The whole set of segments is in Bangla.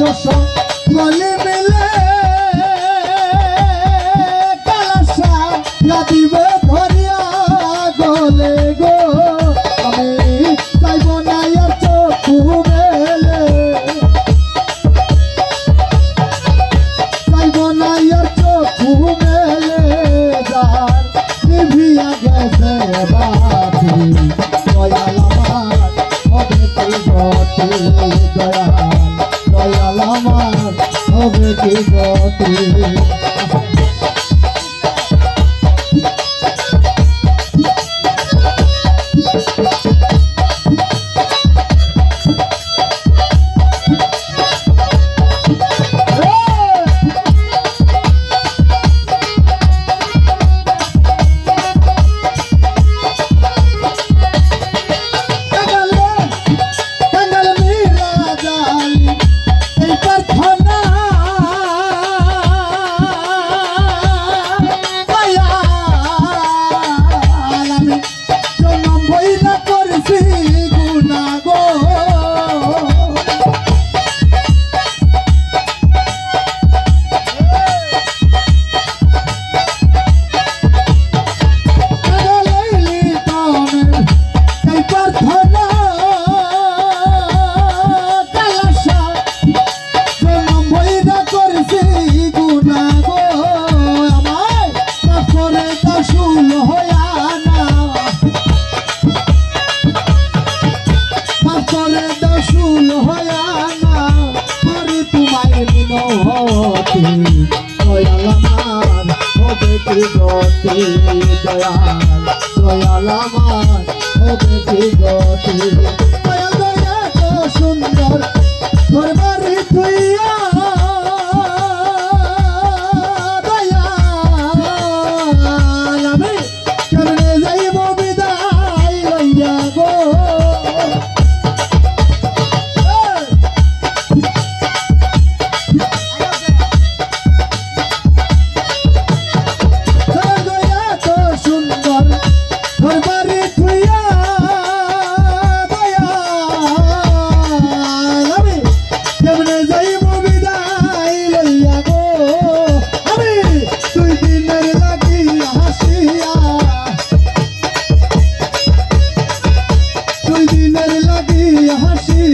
দোষ বলে পথে। গতি দয়াল দয়াল আমার হবে গতি?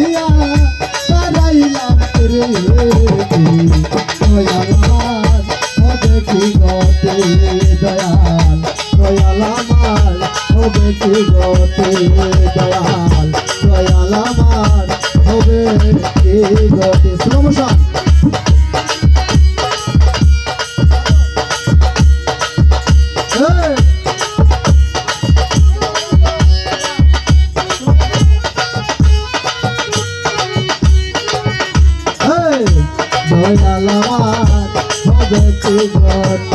দিয়া বাড়াইলাম রে দয়াল হবে কি গতে দয়াল দয়াল আমার হবে কি গতে? দয়াল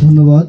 ধন্যবাদ।